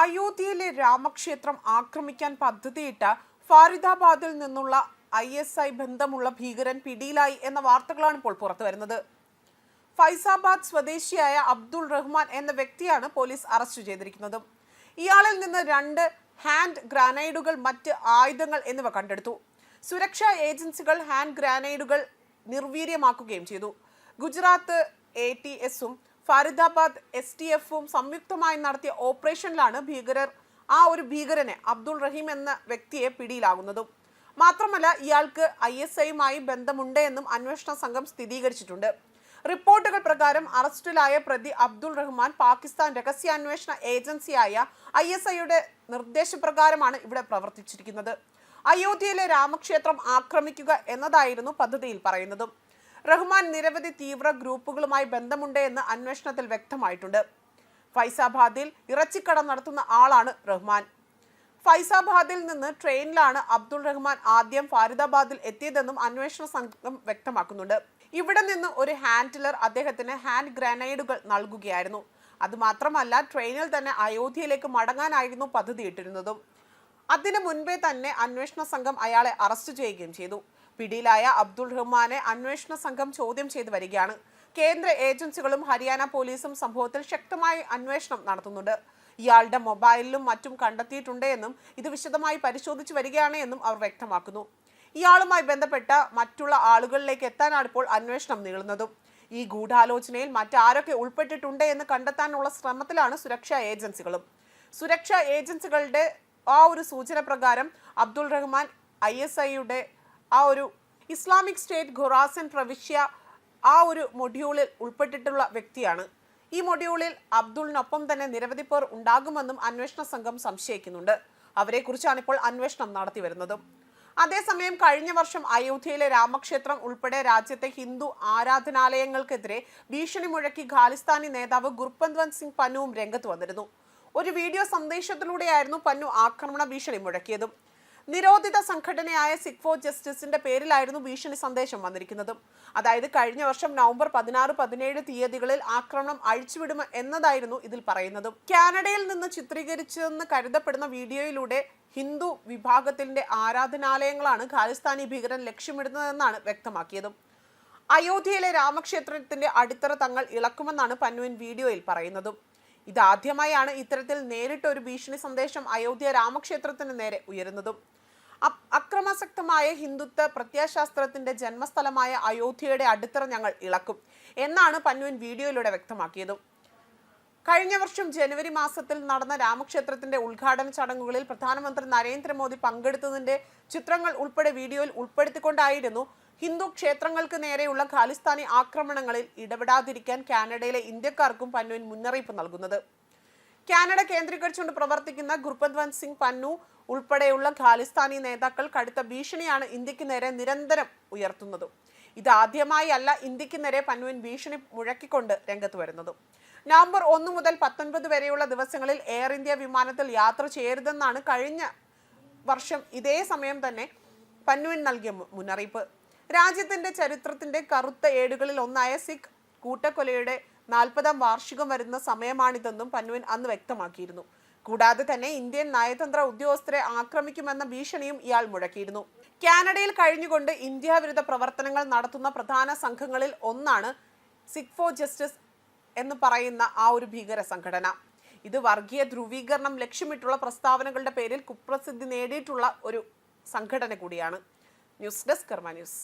അയോധ്യയിലെ രാമക്ഷേത്രം ആക്രമിക്കാൻ പദ്ധതിയിട്ട ഫാരിദാബാദിൽ നിന്നുള്ള ഐ എസ് ഐ ബന്ധമുള്ള ഭീകരൻ പിടിയിലായി എന്ന വാർത്തകളാണ് ഇപ്പോൾ പുറത്തു വരുന്നത്. ഫൈസാബാദ് സ്വദേശിയായ അബ്ദുൾ റഹ്മാൻ എന്ന വ്യക്തിയാണ് പോലീസ് അറസ്റ്റ് ചെയ്തിരിക്കുന്നത്. ഇയാളിൽ നിന്ന് രണ്ട് ഹാൻഡ് ഗ്രാനൈഡുകൾ മറ്റ് ആയുധങ്ങൾ എന്നിവ കണ്ടെടുത്തു. സുരക്ഷാ ഏജൻസികൾ ഹാൻഡ് ഗ്രാനൈഡുകൾ നിർവീര്യമാക്കുകയും ചെയ്തു. ഗുജറാത്ത് എ ടി എസും ഫാരിദാബാദ് എസ് ടി എഫും സംയുക്തമായി നടത്തിയ ഓപ്പറേഷനിലാണ് ഭീകരർ ആ ഒരു ഭീകരനെ അബ്ദുൾ റഹീം എന്ന വ്യക്തിയെ പിടിയിലാകുന്നതും മാത്രമല്ല ഇയാൾക്ക് ഐ എസ് ഐയുമായി ബന്ധമുണ്ട് എന്നും അന്വേഷണ സംഘം സ്ഥിരീകരിച്ചിട്ടുണ്ട്. റിപ്പോർട്ടുകൾ പ്രകാരം അറസ്റ്റിലായ പ്രതി അബ്ദുൾ റഹ്മാൻ പാകിസ്ഥാൻ രഹസ്യാന്വേഷണ ഏജൻസിയായ ഐ എസ് ഐയുടെ നിർദ്ദേശപ്രകാരമാണ് ഇവിടെ പ്രവർത്തിച്ചിരിക്കുന്നത്. അയോധ്യയിലെ രാമക്ഷേത്രം ആക്രമിക്കുക എന്നതായിരുന്നു പദ്ധതിയിൽ പറയുന്നതും. റഹ്മാൻ നിരവധി തീവ്ര ഗ്രൂപ്പുകളുമായി ബന്ധമുണ്ട് എന്ന് അന്വേഷണത്തിൽ വ്യക്തമായിട്ടുണ്ട്. ഫൈസാബാദിൽ ഇറച്ചിക്കട നടത്തുന്ന ആളാണ് റഹ്മാൻ. ഫൈസാബാദിൽ നിന്ന് ട്രെയിനിലാണ് അബ്ദുൾ റഹ്മാൻ ആദ്യം ഫാരിദാബാദിൽ എത്തിയതെന്നും അന്വേഷണ സംഘം വ്യക്തമാക്കുന്നുണ്ട്. ഇവിടെ നിന്ന് ഒരു ഹാൻഡിലർ അദ്ദേഹത്തിന് ഹാൻഡ് ഗ്രനേഡുകൾ നൽകുകയായിരുന്നു. അതുമാത്രമല്ല ട്രെയിനിൽ തന്നെ അയോധ്യയിലേക്ക് മടങ്ങാനായിരുന്നു പദ്ധതിയിട്ടിരുന്നതും. അതിനു മുൻപേ തന്നെ അന്വേഷണ സംഘം അയാളെ അറസ്റ്റ് ചെയ്യുകയും ചെയ്തു. പിടിയിലായ അബ്ദുൾ റഹ്മാനെ അന്വേഷണ സംഘം ചോദ്യം ചെയ്തു വരികയാണ്. കേന്ദ്ര ഏജൻസികളും ഹരിയാന പോലീസും സംഭവത്തിൽ ശക്തമായി അന്വേഷണം നടത്തുന്നുണ്ട്. ഇയാളുടെ മൊബൈലിലും മറ്റും കണ്ടെത്തിയിട്ടുണ്ട് എന്നും ഇത് വിശദമായി പരിശോധിച്ചു വരികയാണ് എന്നും അവർ വ്യക്തമാക്കുന്നു. ഇയാളുമായി ബന്ധപ്പെട്ട മറ്റുള്ള ആളുകളിലേക്ക് എത്താനാണ് ഇപ്പോൾ അന്വേഷണം നീളുന്നതും. ഈ ഗൂഢാലോചനയിൽ മറ്റാരൊക്കെ ഉൾപ്പെട്ടിട്ടുണ്ട് എന്ന് കണ്ടെത്താനുള്ള ശ്രമത്തിലാണ് സുരക്ഷാ ഏജൻസികളും. സുരക്ഷാ ഏജൻസികളുടെ ആ ഒരു സൂചന പ്രകാരം അബ്ദുൾ റഹ്മാൻ ഐ എസ് ഐയുടെ ആ ഒരു ഇസ്ലാമിക് സ്റ്റേറ്റ് ഖൊറാസൻ പ്രവിശ്യ ആ ഒരു മൊഡ്യൂളിൽ ഉൾപ്പെട്ടിട്ടുള്ള വ്യക്തിയാണ്. ഈ മൊഡ്യൂളിൽ അബ്ദുളിനൊപ്പം തന്നെ നിരവധി പേർ ഉണ്ടാകുമെന്നും അന്വേഷണ സംഘം സംശയിക്കുന്നുണ്ട്. അവരെക്കുറിച്ചാണ് ഇപ്പോൾ അന്വേഷണം നടത്തി വരുന്നതും. അതേസമയം കഴിഞ്ഞ വർഷം അയോധ്യയിലെ രാമക്ഷേത്രം ഉൾപ്പെടെ രാജ്യത്തെ ഹിന്ദു ആരാധനാലയങ്ങൾക്കെതിരെ ഭീഷണി മുഴക്കി ഖാലിസ്ഥാനി നേതാവ് ഗുർപന്ത്വന്ത് സിംഗ് പന്നുവും രംഗത്ത് വന്നിരുന്നു. ഒരു വീഡിയോ സന്ദേശത്തിലൂടെയായിരുന്നു പന്നു ആക്രമണ ഭീഷണി മുഴക്കിയതും. നിരോധിത സംഘടനയായ സിക്ഫോ ജസ്റ്റിസിന്റെ പേരിലായിരുന്നു ഭീഷണി സന്ദേശം വന്നിരിക്കുന്നത്. അതായത് കഴിഞ്ഞ വർഷം നവംബർ പതിനാറ് പതിനേഴ് തീയതികളിൽ ആക്രമണം അഴിച്ചുവിടും എന്നതായിരുന്നു ഇതിൽ പറയുന്നത്. കാനഡയിൽ നിന്ന് ചിത്രീകരിച്ചെന്ന് കരുതപ്പെടുന്ന വീഡിയോയിലൂടെ ഹിന്ദു വിഭാഗത്തിന്റെ ആരാധനാലയങ്ങളാണ് ഖാലിസ്ഥാനി ഭീകരൻ ലക്ഷ്യമിടുന്നതെന്നാണ് വ്യക്തമാക്കിയതും. അയോധ്യയിലെ രാമക്ഷേത്രത്തിന്റെ അടിത്തറ തങ്ങൾ ഇളക്കുമെന്നാണ് പന്നുവിൻ വീഡിയോയിൽ പറയുന്നതും. ഇതാദ്യമായാണ് ഇത്തരത്തിൽ നേരിട്ട് ഒരു ഭീഷണി സന്ദേശം അയോധ്യ രാമക്ഷേത്രത്തിന് നേരെ ഉയരുന്നതും. അക്രമാസക്തമായ ഹിന്ദുത്വ പ്രത്യയശാസ്ത്രത്തിന്റെ ജന്മസ്ഥലമായ അയോധ്യയുടെ അടിത്തറ ഞങ്ങൾ ഇളക്കും എന്നാണ് പന്നുവിൻ വീഡിയോയിലൂടെ വ്യക്തമാക്കിയതും. കഴിഞ്ഞ വർഷം ജനുവരി മാസത്തിൽ നടന്ന രാമക്ഷേത്രത്തിന്റെ ഉദ്ഘാടന ചടങ്ങുകളിൽ പ്രധാനമന്ത്രി നരേന്ദ്രമോദി പങ്കെടുത്തതിന്റെ ചിത്രങ്ങൾ ഉൾപ്പെടെ വീഡിയോയിൽ ഉൾപ്പെടുത്തിക്കൊണ്ടായിരുന്നു ഹിന്ദു ക്ഷേത്രങ്ങൾക്ക് നേരെയുള്ള ഖാലിസ്ഥാനി ആക്രമണങ്ങളിൽ ഇടപെടാതിരിക്കാൻ കാനഡയിലെ ഇന്ത്യക്കാർക്കും പന്നുവിൻ മുന്നറിയിപ്പ് നൽകുന്നത്. കാനഡ കേന്ദ്രീകരിച്ചുകൊണ്ട് പ്രവർത്തിക്കുന്ന ഗുർപദ്വന്ത് സിംഗ് പന്നു ഉൾപ്പെടെയുള്ള ഖാലിസ്ഥാനി നേതാക്കൾ കടുത്ത ഭീഷണിയാണ് ഇന്ത്യയ്ക്ക് നേരെ നിരന്തരം ഉയർത്തുന്നത്. ഇതാദ്യമായി അല്ല ഇന്ത്യയ്ക്ക് നേരെ പന്നുവിൻ ഭീഷണി മുഴക്കിക്കൊണ്ട് രംഗത്ത് വരുന്നത്. നവംബർ ഒന്ന് മുതൽ പത്തൊൻപത് വരെയുള്ള ദിവസങ്ങളിൽ എയർ ഇന്ത്യ വിമാനത്തിൽ യാത്ര ചെയ്യരുതെന്നാണ് കഴിഞ്ഞ വർഷം ഇതേ സമയം തന്നെ പന്നുവിൻ നൽകിയ മുന്നറിയിപ്പ്. രാജ്യത്തിന്റെ ചരിത്രത്തിന്റെ കറുത്ത ഏടുകളിൽ ഒന്നായ സിഖ് കൂട്ടക്കൊലയുടെ നാൽപ്പതാം വാർഷികം വരുന്ന സമയമാണിതെന്നും പന്നുവിൻ അന്ന് വ്യക്തമാക്കിയിരുന്നു. കൂടാതെ തന്നെ ഇന്ത്യൻ നയതന്ത്ര ഉദ്യോഗസ്ഥരെ ആക്രമിക്കുമെന്ന ഭീഷണിയും ഇയാൾ മുഴക്കിയിരുന്നു. കാനഡയിൽ കഴിഞ്ഞുകൊണ്ട് ഇന്ത്യ വിരുദ്ധ പ്രവർത്തനങ്ങൾ നടത്തുന്ന പ്രധാന സംഘങ്ങളിൽ ഒന്നാണ് സിഖ് ഫോർ ജസ്റ്റിസ് എന്ന് പറയുന്ന ആ ഒരു ഭീകര സംഘടന. ഇത് വർഗീയ ധ്രുവീകരണം ലക്ഷ്യമിട്ടുള്ള പ്രസ്താവനകളുടെ പേരിൽ കുപ്രസിദ്ധി നേടിയിട്ടുള്ള ഒരു സംഘടന കൂടിയാണ്. News desk Karma news.